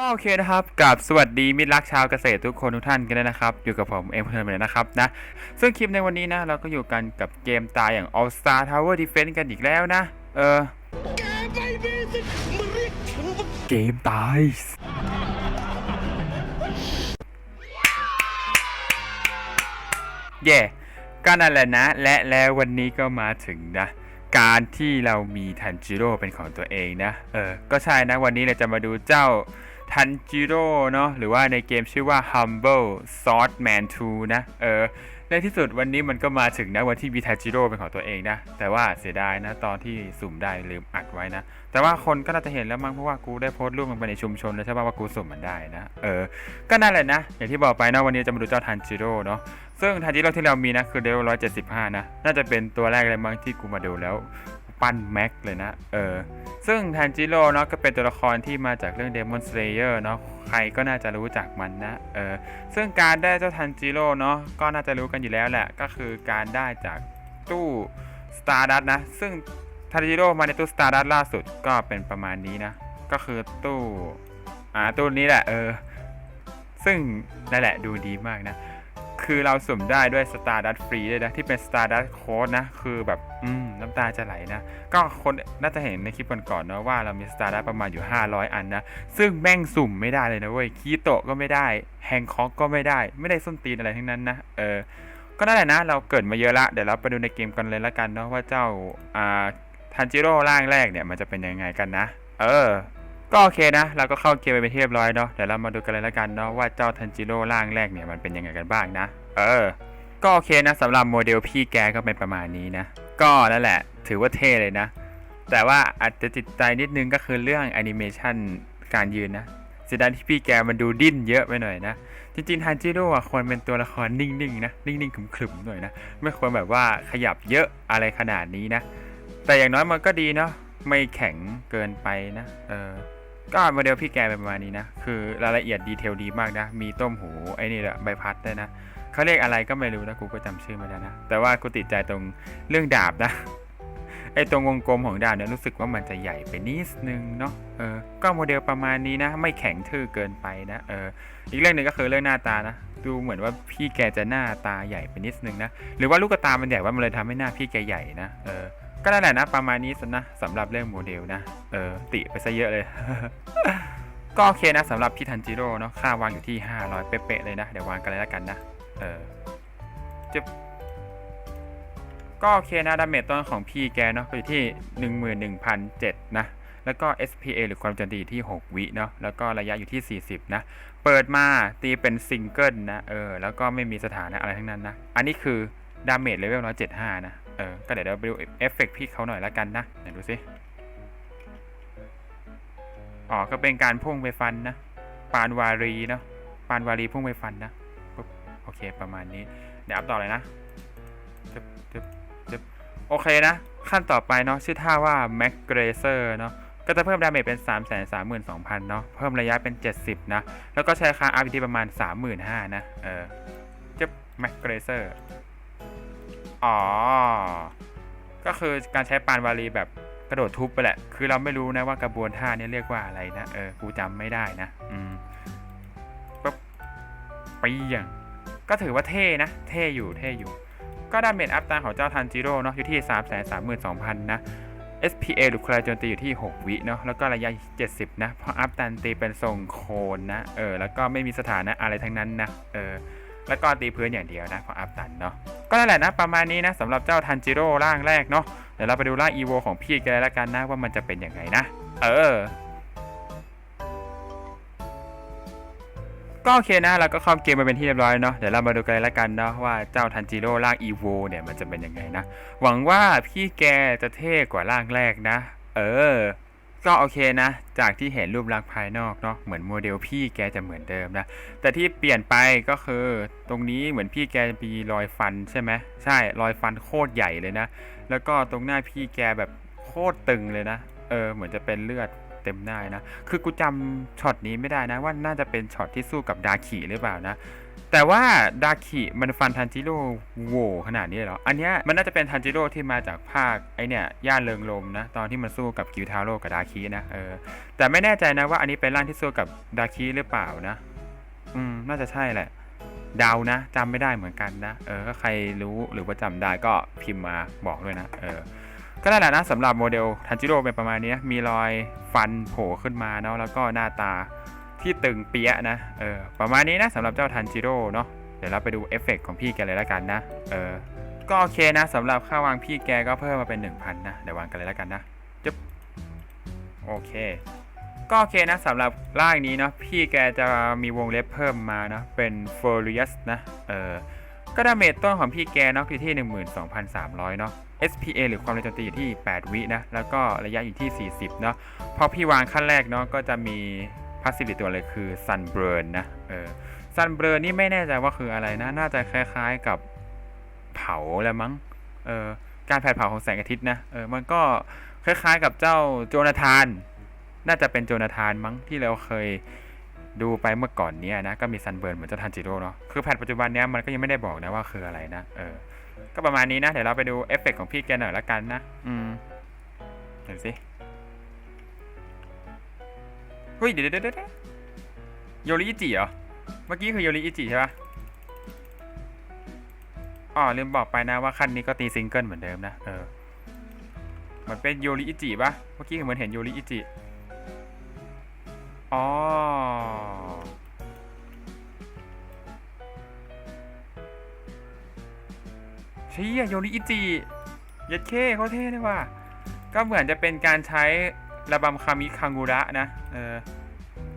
ก็โอเคนะครับกับสวัสดีมิตรรักชาวเกษตรทุกคนทุกท่านกันด้วยนะครับ อยู่กับผมเอ็มเพลินเลยนะครับนะ ซึ่งคลิปในวันนี้นะ เราก็อยู่กันกับเกมตายอย่าง All Star Tower Defense กันอีกแล้วนะ เออแกม่มีสิทธิ์มาเรียกฉันว่าเกมตายเย่ก็นั่นแหละนะ และแล้ววันนี้ก็มาถึงนะการที่เรามีทันจิโร่เป็นของตัวเองนะ เออ ก็ใช่นะวันนี้เราจะมาดูเจ้า ทันจิโร่เนาะหรือว่าในเกมชื่อว่า Humble Swordman 2 นะ เออในที่สุดวันนี้มันก็มาถึงนะวันที่มีทันจิโร่เป็นของตัวเองนะ แต่ว่าเสียดายนะ ตอนที่สุ่มได้ลืมอัดไว้นะ แต่ว่าคนก็น่าจะเห็นแล้วมั้งเพราะว่ากูได้โพสต์รูปมันไปในชุมชนแล้วใช่ป่ะว่ากูสุ่มมันได้นะ เออ ก็นั่นแหละนะ อย่างที่บอกไปนะวันนี้จะมาดูเจ้าทันจิโร่เนาะซึ่งทันจิโร่ที่เรามีนะคือเลเวล175 นะ น่าจะเป็นตัวแรกเลยมั้งที่กูมาดูแล้ว ปั้นแม็กเลยนะ เออ ซึ่งทันจิโร่เนาะก็เป็นตัวละครที่มาจากเรื่อง Demon Slayer เนาะ ใครก็น่าจะรู้จักมันนะ เออ ซึ่งการได้เจ้าทันจิโร่เนาะ ก็น่าจะรู้กันอยู่แล้วแหละ ก็คือการได้จากตู้ Stardust นะ ซึ่งทันจิโร่มาในตู้ Stardust ล่าสุดก็เป็นประมาณนี้นะ ก็คือตู้ อ่า ตู้นี้แหละ เออ ซึ่งนั่นแหละดูดีมากนะ คือเราสุ่มได้ด้วย Stardust ฟรีด้วยนะ ที่เป็น Stardust Code นะ คือแบบ อืม น้ำตาจะไหลนะ ก็คนน่าจะเห็นในคลิปก่อนๆเนอะว่าเรามี Stardust ประมาณอยู่ 500 อันนะ ซึ่งแม่งสุ่มไม่ได้เลยนะเว้ยคีโตะก็ไม่ได้ แฮงคอกก็ไม่ได้ ไม่ได้ส้นตีนอะไรทั้งนั้นนะ เออ ก็นั่นแหละนะ เราเกิดมาเยอะละ เดี๋ยวเราไปดูในเกมกันเลยละกันเนาะว่าเจ้า อ่า ทันจิโร่ร่างแรกเนี่ย มันจะเป็นยังไงกันนะ เออ ก็โอเคนะ เราก็เข้าเกมไปเป็นที่เรียบร้อยเนาะเดี๋ยวเรามาดูกันเลยละกันเนาะว่าเจ้าทันจิโร่ร่างแรกเนี่ยมันเป็นยังไงกันบ้างนะ เออ ก็โอเคนะสำหรับโมเดลพี่แกก็เป็นประมาณนี้นะ ก็นั่นแหละ ถือว่าเท่เลยนะ แต่ว่าอาจจะติดใจนิดนึงก็คือเรื่องแอนิเมชันการยืนนะเสียดายที่พี่แกมันดูดิ้นเยอะไปหน่อยนะ จริงๆทันจิโร่ควรเป็นตัวละครนิ่งๆนะ นิ่งๆขรึมๆหน่อยนะ ไม่ควรแบบว่าขยับเยอะอะไรขนาดนี้นะ แต่อย่างน้อยมันก็ดีเนาะ ไม่แข็งเกินไปนะ เออ ก็โมเดลพี่แกเป็นประมาณนี้นะ คือรายละเอียดดีเทลดีมากนะ มีต้มหูไอ้นี่แหละใบพัดด้วยนะเขาเรียกอะไรก็ไม่รู้นะกูก็จำชื่อไม่ได้นะ แต่ว่ากูติดใจตรงเรื่องดาบนะ ไอ้ตรงวงกลมของดาบเนี่ยรู้สึกว่ามันจะใหญ่ไปนิดนึงเนาะ เออ ก็โมเดลประมาณนี้นะ ไม่แข็งทื่อเกินไปนะ เออ อีกเรื่องหนึ่งก็คือเรื่องหน้าตานะ ดูเหมือนว่าพี่แกจะหน้าตาใหญ่ไปนิดนึงนะ หรือว่าลูกตามันใหญ่ว่ามันเลยทำให้หน้าพี่แกใหญ่นะ เออ ก็นั่นแหละนะประมาณนี้สินะสำหรับเรื่องโมเดลนะ เออติไปซะเยอะเลย ก็โอเคนะสำหรับพี่ทันจิโร่เนาะค่าวางอยู่ที่ 500 เป๊ะๆเลยนะ เดี๋ยววางกันเลยแล้วกันนะ เออจะก็โอเคนะดาเมจต้นของพี่แกเนาะก็อยู่ที่ 11,007นะแล้วก็ SPA หรือความโจมตีที่ 6 วิเนาะแล้วก็ระยะอยู่ที่ 40 นะ เปิดมาตีเป็นซิงเกิลนะเออแล้วก็ไม่มีสถานะอะไรทั้งนั้นนะ อันนี้คือดาเมจเลเวล175 นะ เออ ก็เดี๋ยวเราไปดูเอฟเฟกต์พี่เขาหน่อยล้วกันนะไหนดูสิอ๋อ ก็เป็นการพุ่งไปฟันนะ ปานวารีเนาะ ปานวารีพุ่งไปฟันนะปุ๊บโอเคประมาณนี้ เดี๋ยวอัพต่อเลยนะจึ๊บจึ๊บจึ๊บโอเคนะ ขั้นต่อไปเนาะ ชื่อท่าว่า m a c g r a c e r เนาะ ก็จะเพิ่มดาเมจเป็น 3 3 2 0 0 0 เนาะ เพิ่มระยะเป็น 70 นะ แล้วก็ใช้ค่า RPT ประมาณ 35,000นะ เออ จึ๊บ m a c g r a c e r อ๋อ ก็คือการใช้ปานวารีแบบกระโดดทุบไปแหละ คือเราไม่รู้นะว่ากระบวนท่านี้เรียกว่าอะไรนะ เออ กูจำไม่ได้นะ อืมปุ๊บไปอย่างก็ถือว่าเท่นะ เท่อยู่ เท่อยู่ ก็ดาเมจอัพตาของเจ้าทันจิโร่เนาะ อยู่ที่ 3 3 2 0 0 0 นะ SPA หรือคลายโจมตีอยู่ที่ 6 วิเนาะ แล้วก็ระยะ 70 นะ เพออัพตันตีเป็นทรงโคนนะ เออ แล้วก็ไม่มีสถานะอะไรทั้งนั้นนะ เออ แล้วก็ตีพื้นอย่างเดียวนะพออัพตันเนาะก็นั่นแหละนะประมาณนี้นะสำหรับเจ้าทันจิโร่ร่างแรกเนาะเดี๋ยวเราไปดูร่างอีโวของพี่กันเลยละกันนะว่ามันจะเป็นยังไงนะ เออก็โอเคนะเราก็เข้าเกมมาเป็นที่เรียบร้อยเนาะเดี๋ยวเรามาดูกันเลยละกันเนาะว่าเจ้าทันจิโร่ร่างอีโวเนี่ยมันจะเป็นยังไงนะ หวังว่าพี่แกจะเท่กว่าร่างแรกนะ เออ ก็โอเคนะ จากที่เห็นรูปลักษณ์ภายนอกเนาะเหมือนโมเดลพี่แกจะเหมือนเดิมนะ แต่ที่เปลี่ยนไปก็คือตรงนี้เหมือนพี่แกมีรอยฟันใช่ไหมใช่รอยฟันโคตรใหญ่เลยนะ แล้วก็ตรงหน้าพี่แกแบบโคตรตึงเลยนะ เออเหมือนจะเป็นเลือดเต็มๆได้นะ คือกูจำช็อตนี้ไม่ได้นะว่าน่าจะเป็นช็อตที่สู้กับดาคิหรือเปล่านะ แต่ว่าดาคิมันฟันทันจิโร่โหวขนาดนี้เหรอ อันเนี้ยมันน่าจะเป็นทันจิโร่ที่มาจากภาคไอเนี่ยย่านเริงลมนะ ตอนที่มันสู้กับกิวทาโร่กับดาคินะเออแต่ไม่แน่ใจนะว่าอันนี้เป็นร่างที่สู้กับดาคิหรือเปล่านะ อืม น่าจะใช่แหละเดานะจำไม่ได้เหมือนกันนะเออถ้าใครรู้หรือว่าจำได้ก็พิมพ์มาบอกด้วยนะเออก็นั่นแหละนะสำหรับโมเดลทันจิโร่เป็นประมาณนี้มีรอยฟันโผล่ขึ้นมาเนาะแล้วก็หน้าตา ที่ตึงเปียะนะ เออ ประมาณนี้นะสำหรับเจ้าทันจิโร่เนาะ เดี๋ยวเราไปดูเอฟเฟกต์ของพี่แกเลยล้วกันนะ เออ ก็โอเคนะสำหรับค่าวางพี่แกก็เพิ่มมาเป็น 1,000 นะ เดี๋ยววางกันเลยล้วกันนะจุ๊บโอเค ก็โอเคนะสำหรับร่างนี้เนาะ พี่แกจะมีวงเล็บเพิ่มมาเนาะ เป็น f u r i o u s นะ เออ ก็ดาเมจต้นของพี่แกเนาะอยู่ที่ 12,300 เนาะ SPA หรือความเร็วโจมตีอยู่ที่ 8 วินะ แล้วก็ระยะอยู่ที่ 40 เนาะ พอพี่วางขั้นแรกเนาะก็จะมี พัสซีฟตัวเลยคือ Sunburn นะเออ Sunburn นี่ไม่แน่ใจว่าคืออะไรนะ น่าจะคล้ายๆกับเผาแล้วมั้งเออการแผดเผาของแสงอาทิตย์นะเออมันก็คล้ายๆกับเจ้าโจนาธาน น่าจะเป็นโจนาธานมั้งที่เราเคยดูไปเมื่อก่อนเนี้ยนะก็มีซันเบิร์นเหมือนเจ้าทันจิโร่เนาะคือแพทปัจจุบันเนี้ยมันก็ยังไม่ได้บอกนะว่าคืออะไรนะเออก็ประมาณนี้นะ เดี๋ยวเราไปดูเอฟเฟกต์ของพี่แกหน่อยละกันนะ อืมเดี๋ยวสิ เฮ้ยเดี๋ยวเดี๋ยวเดี๋ยวโยริอิจิเหรอ เมื่อกี้คือโยริอิจิใช่ปะอ๋อลืมบอกไปนะว่าคันนี้ก็ตีซิงเกิลเหมือนเดิมนะ เออเหมือนเป็นโยริอิจิปะเมื่อกี้เหมือนเห็นโยริอิจิ อ๋อ เชี่ยโยริอิจิยัดเคเขาเท่เลยว่ะ ก็เหมือนจะเป็นการใช้ ระบำคามิคังกุระนะ เออ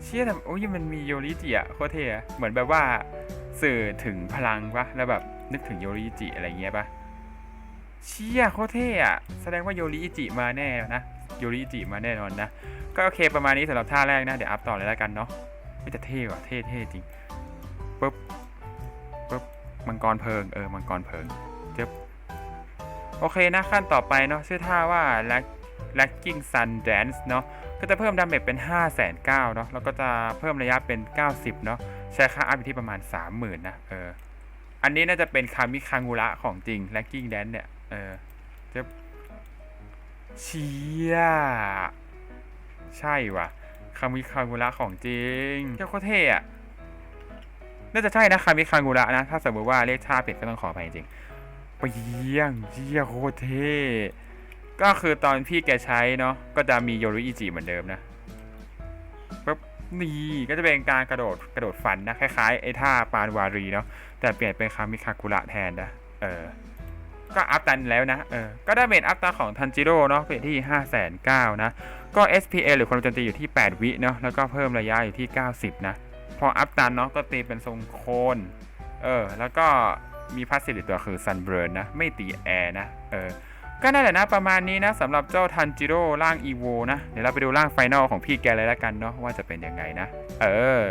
เชี่ยแต่โอ้ยมันมีโยริจิอะโคตรเท่อะเหมือนแบบว่าสื่อถึงพลังปะแล้วแบบนึกถึงโยริจิอะไรเงี้ยปะเชี่ยโคตรเท่อะแสดงว่าโยริจิมาแน่นะโยริจิมาแน่นอนนะ ก็โอเคประมาณนี้สำหรับท่าแรกนะ เดี๋ยวอัพต่อเลยแล้วกันเนาะไม่แต่เท่ว่ะเท่เท่จริงปุ๊บปุ๊บมังกรเพลิงเออมังกรเพลิงเจ็บโอเคนะขั้นต่อไปเนาะชื่อท่าว่า Lacking Sun Dance เนาะก็จะเพิ่มดาเมจเป็น 5 9 0 0 0เนาะแล้วก็จะเพิ่มระยะเป็น 90 เนาะใช้ค่าอัพอยู่ที่ประมาณ 30,000 นะเอออันนี้น่าจะเป็นคามิคังุระของจริง Lacking Dance เนี่ยเออจ็บเชี่ยใช่ว่ะคามิคางูระของจริงเจ้าโคเท่อะน่าจะใช่นะคามิคางูระนะ ถ้าสมมติว่าเลขท่าผิดก็ต้องขอไปจริงเปี้ยงเจียโคเท่ ก็คือตอนพี่แกใช้เนาะก็จะมีโยรุอิจิเหมือนเดิมนะปุ๊บนี่ก็จะเป็นการกระโดดกระโดดฟันนะคล้ายๆไอ้ท่าปานวารีเนาะแต่เปลี่ยนเป็นคามิคากุระแทนนะเออก็อัพตันแล้วนะเออก็ได้เมจอัพตันของทันจิโร่เนาะเป็นที่ 5 9 0 0 0นะ ก็ SPA หรือความเร็วโจมตีอยู่ที่ 8 วิเนาะแล้วก็เพิ่มระยะอยู่ที่ 90 นะ พออัพตันเนาะก็ตีเป็นทรงโคนเออแล้วก็มีพาสซีฟตัวคือ Sunburn นะ ไม่ตีแอร์นะเออ ก็นั่นแหละนะประมาณนี้นะสำหรับเจ้าทันจิโร่ร่าง EVO นะ เดี๋ยวเราไปดูร่างไฟนอลของพี่แกเลยแล้วกันเนาะว่าจะเป็นยังไงนะ เออ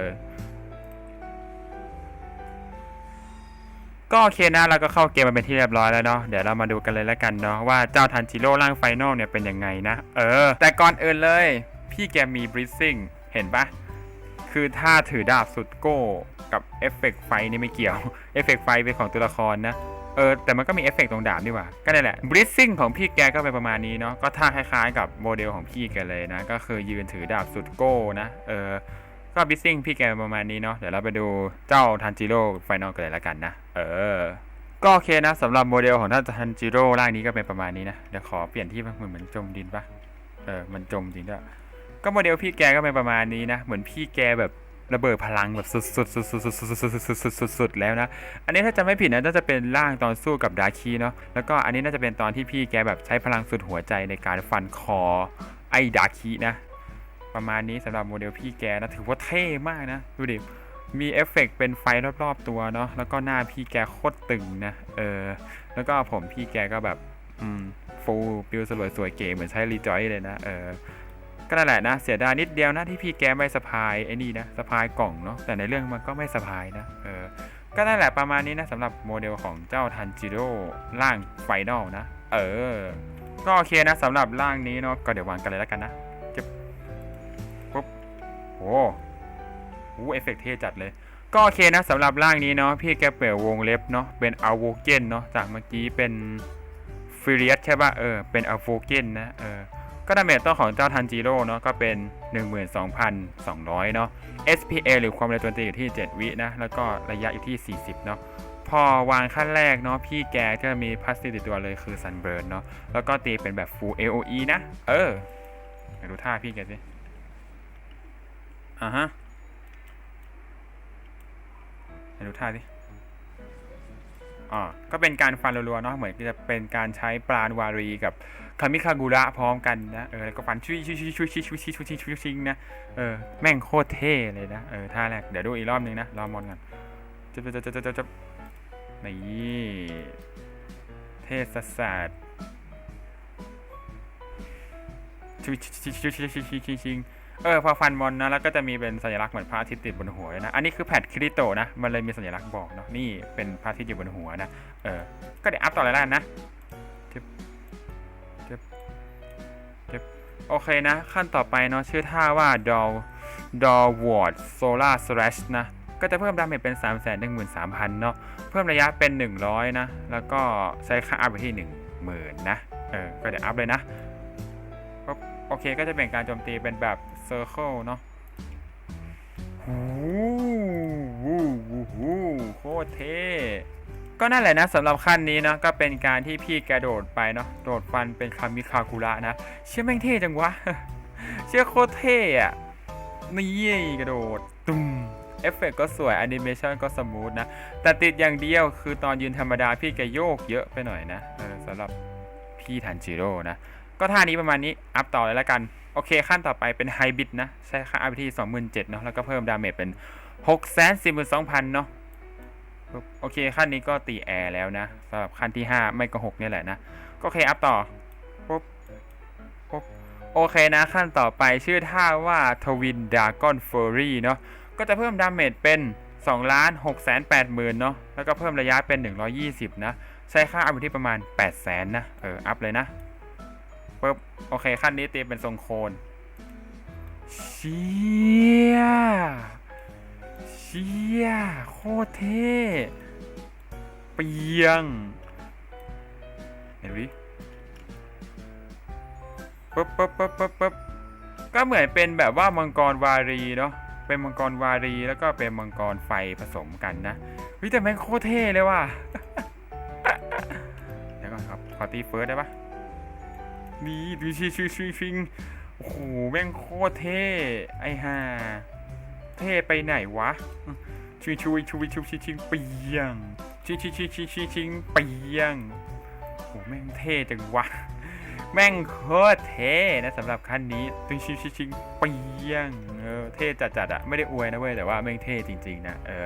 ก็โอเคนะเราก็เข้าเกมมาเป็นที่เรียบร้อยแล้วเนาะเดี๋ยวเรามาดูกันเลยแล้วกันเนาะว่าเจ้าทันจิโร่ร่างไฟนอลเนี่ยเป็นยังไงนะ เออ แต่ก่อนอื่นเลย พี่แกมีบริซิ่งเห็นปะคือถ้าถือดาบสุดโก้กับเอฟเฟกต์ไฟนี่ไม่เกี่ยวเอฟเฟกต์ไฟเป็นของตัวละครนะ เออแต่มันก็มีเอฟเฟกต์ตรงดาบนี่หว่า ก็นั่นแหละบริซซิ่งของพี่แกก็เป็นประมาณนี้เนาะก็ท่าคล้ายๆกับโมเดลของพี่แกเลยนะ ก็คือยืนถือดาบสุดโก้นะ เออก็บิสซิ่งพี่แกประมาณนี้เนาะเดี๋ยวเราไปดูเจ้าทันจิโร่ไฟนอลกันเลยละกันนะ เออ ก็โอเคนะสำหรับโมเดลของท่านทันจิโร่ร่างนี้ก็เป็นประมาณนี้นะ เดี๋ยวขอเปลี่ยนที่มันเหมือนจมดินปะเออมันจมจริงด้วยก็โมเดลพี่แกก็เป็นประมาณนี้นะ เหมือนพี่แกแบบ ระเบิดพลังแบบสุดๆสุดๆสุดๆสุดๆสุดๆสุดๆสุดๆสุดๆสุดแล้วนะ อันนี้ถ้าจำไม่ผิดนะน่าจะเป็นร่างตอนสู้กับดาคีเนาะ แล้วก็อันนี้น่าจะเป็นตอนที่พี่แกแบบใช้พลังสุดหัวใจในการฟันคอไอ้ดาคีนะ ประมาณนี้สำหรับโมเดลพี่แกนะถือว่าเท่มากนะ ดูดิ มีเอฟเฟกต์เป็นไฟรอบๆตัวเนาะ แล้วก็หน้าพี่แกโคตรตึงนะ เออ แล้วก็ผมพี่แกก็แบบ อืมฟูปิวสลวยสวยเก๋เหมือนใช้รีจอยเลยนะ เออ ก็นั่นแหละนะ เสียดายนิดเดียวนะที่พี่แกไม่สะพายไอ้นี่นะสะพายกล่องเนาะแต่ในเรื่องมันก็ไม่สะพายนะเออก็นั่นแหละประมาณนี้นะสำหรับโมเดลของเจ้าทันจิโร่ร่างไฟนอลนะ เออ ก็โอเคนะสำหรับร่างนี้เนาะก็เดี๋ยววางกันเลยแล้วกันนะจะปุ๊บโอ้โหเอฟเฟกต์เท่จัดเลย ก็โอเคนะสำหรับร่างนี้เนาะพี่แกเปลี่ยนวงเล็บเนาะเป็นอัลโวเกนเนาะจากเมื่อกี้เป็นฟิเรียสใช่ป่ะเออเป็นอัลโวเกนนะเออ ก็ดาเมจต้นของเจ้าทันจิโร่เนาะก็เป็น 12,200 เนาะ SPA หรือความเร็วโจมตีอยู่ที่ 7 วินะ แล้วก็ระยะอยู่ที่ 40 เนาะพอวางขั้นแรกเนาะพี่แกก็มีพาสติติดตัวเลยคือ Sunburn เนาะแล้วก็ตีเป็นแบบ Full AOE นะ เออไปดูท่าพี่แกสิอ่าฮะให้ดูท่าดิอ่าก็เป็นการฟันรัวๆเนาะเหมือนจะเป็นการใช้ปราณวารีกับ คามิคากุระพร้อมกันนะ เออแล้วก็ฟันชุยชุยชุยชุยชุยชุยชุยชุยชุยชุยชุยนะ เออ แม่งโคตรเท่เลยนะ เออ ท่าแรก เดี๋ยวดูอีกรอบนึงนะ รอมอนกันจับจับจับจับจับจับนี่เท่สัสสัสชุยชุยชุยชุยชุยชุยชุยชุยเออ พอฟันมอนนะ แล้วก็จะมีเป็นสัญลักษณ์เหมือนพระอาทิตย์ติดบนหัวนะ อันนี้คือแพทคริโตนะ มันเลยมีสัญลักษณ์บอกเนาะ นี่เป็นพระอาทิตย์อยู่บนหัวนะ เออ ก็เดี๋ยวอัพต่อเลยแล้วกันนะ โอเคนะ ขั้นต่อไปเนาะชื่อท่าว่า Doll Doll Ward Solar Slash นะ ก็จะเพิ่มดาเมจเป็น 3 1 3 0 0 0 เนาะเพิ่มระยะเป็น 100 นะ แล้วก็ใช้ค่าอัพไปที่ 10,000 นะ เออ ก็เดี๋ยวอัพเลยนะโอเคก็จะเป็นการโจมตีเป็นแบบเซอร์เคิลเนาะหูหูหูโคตรเท่ ก็นั่นแหละนะสำหรับขั้นนี้นะก็เป็นการที่พี่กระโดดไปเนาะโดดฟันเป็นคามิคากุระนะเชื่อแม่งเท่จังวะเชื่อโคตรเท่อะนี่กระโดดตุ้มเอฟเฟกต์ก็สวยแอนิเมชันก็สมูทนะ แต่ติดอย่างเดียวคือตอนยืนธรรมดาพี่แกโยกเยอะไปหน่อยนะสำหรับพี่ทันจิโร่นะ ก็ท่านี้ประมาณนี้ อัพต่อเลยแล้วกัน โอเคขั้นต่อไปเป็นไฮบิดนะ ใช้ค่าอัพที่27,000เนาะแล้วก็เพิ่มดาเมจเป็น 642,000 เนาะปึ๊บ โอเคขั้นนี้ก็ตีแอร์แล้วนะสำหรับขั้นที่ 5 ไม่ก็6เนี่ยแหละนะ ก็โอเคอัพต่อปุ๊บปุ๊บโอเคนะขั้นต่อไปชื่อท่าว่าทวินดากอนเฟอร์รี่เนาะก็จะเพิ่มดาเมจเป็น2ล้าน6 8 0 0 0 0เนาะแล้วก็เพิ่มระยะเป็น 120 นะ ใช้ค่าอัพอยู่ที่ประมาณ 800,000นะ เออ อัพเลยนะปึ๊บโอเคขั้นนี้ตีเป็นทรงโคนเชี่ย เชี่ยโคตรเท่เปียงเห็นวิปึ๊บปึ๊บปึ๊บปึ๊บปึ๊บก็เหมือนเป็นแบบว่ามังกรวารีเนาะเป็นมังกรวารีแล้วก็เป็นมังกรไฟผสมกันนะวิแต่แม่งโคตรเท่เลยว่ะเดี๋ยวก่อนครับขอตีเฟิร์สได้ปะนี่ดูชิชิชิชิงโอ้โหแม่งโคตรเท่ไอ้ห่า เท่ไปไหนวะชุยชุยชุยชุยชิชิงเปียงชิงชิงชิงชิชิชิงเปียงโอ้แม่งเท่จังวะแม่งโคตรเท่นะสำหรับคันนี้ตึงชิชิชิงเปียงเออเท่จัดๆอะไม่ได้อวยนะเว้ยแต่ว่าแม่งเท่จริงๆนะเออ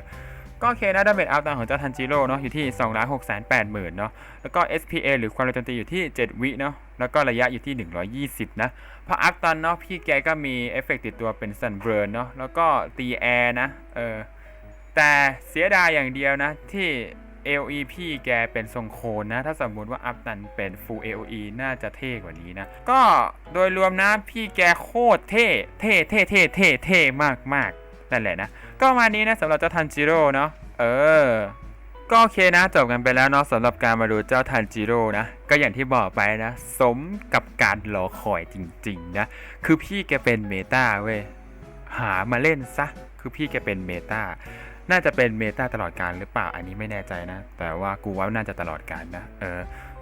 ก็โอเคนะดาเมจอัพตามของเจ้าทันจิโร่เนาะอยู่ที่2 6 8 0 0 0 0เนาะแล้วก็ SPA หรือความเร็วโจมตีอยู่ที่ 7 วิเนาะแล้วก็ระยะอยู่ที่ 120 นะพออัพตอนเนาะพี่แกก็มีเอฟเฟกติดตัวเป็น Sun Burn เนาะแล้วก็ตีแอร์นะเออแต่เสียดายอย่างเดียวนะที่ AOE พี่แกเป็นทรงโคนนะ ถ้าสมมุติว่าอัพนันเป็น Full AOE น่าจะเท่กว่านี้นะ ก็โดยรวมนะพี่แกโคตรเท่ เท่เท่เท่เท่เท่มากมากๆนั่นแหละนะ ก็มานี้นะสำหรับเจ้าทันจิโร่เนาะเออ ก็โอเคนะจบกันไปแล้วเนาะสำหรับการมาดูเจ้าทันจิโร่นะก็อย่างที่บอกไปนะ สมกับการรอคอยจริงๆนะคือพี่แกเป็นเมตาเว้ยหามาเล่นซะคือพี่แกเป็นเมตาน่าจะเป็นเมตาตลอดการหรือเปล่าอันนี้ไม่แน่ใจนะ แต่ว่ากูว่าน่าจะตลอดการนะ เออ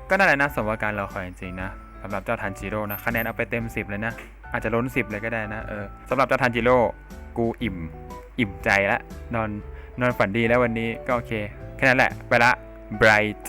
ก็นั่นแหละนะสมกับการรอคอยจริงๆนะสำหรับเจ้าทันจิโร่นะคะแนนเอาไปเต็ม 10 เลยนะ อาจจะล้น 10 เลยก็ได้นะเออสำหรับเจ้าทันจิโร่กูอิ่ม อิ่มใจละนอนนอนฝันดีแล้ววันนี้ก็โอเค แค่นั้นแหละ ไปละ bright